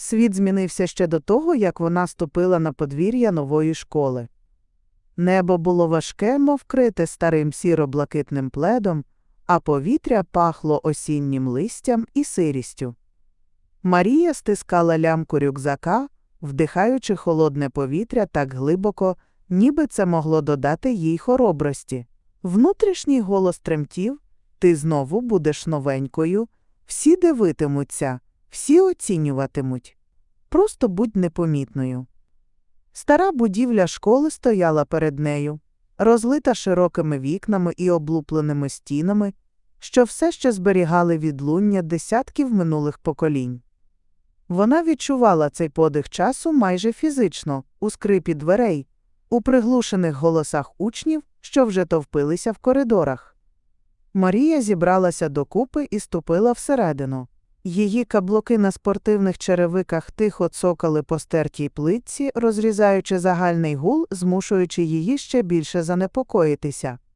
Світ змінився ще до того, як вона ступила на подвір'я нової школи. Небо було важке, мов крите старим сіро-блакитним пледом, а повітря пахло осіннім листям і сирістю. Марія стискала лямку рюкзака, вдихаючи холодне повітря так глибоко, ніби це могло додати їй хоробрості. Внутрішній голос тремтів ти знову будеш новенькою, всі дивитимуться, всі оцінюватимуть. Просто будь непомітною. Стара будівля школи стояла перед нею, розлита широкими вікнами і облупленими стінами, що все ще зберігали відлуння десятків минулих поколінь. Вона відчувала цей подих часу майже фізично, у скрипі дверей, у приглушених голосах учнів, що вже товпилися в коридорах. Марія зібралася докупи і ступила всередину. Її каблуки на спортивних черевиках тихо цокали по стертій плитці, розрізаючи загальний гул, змушуючи її ще більше занепокоїтися.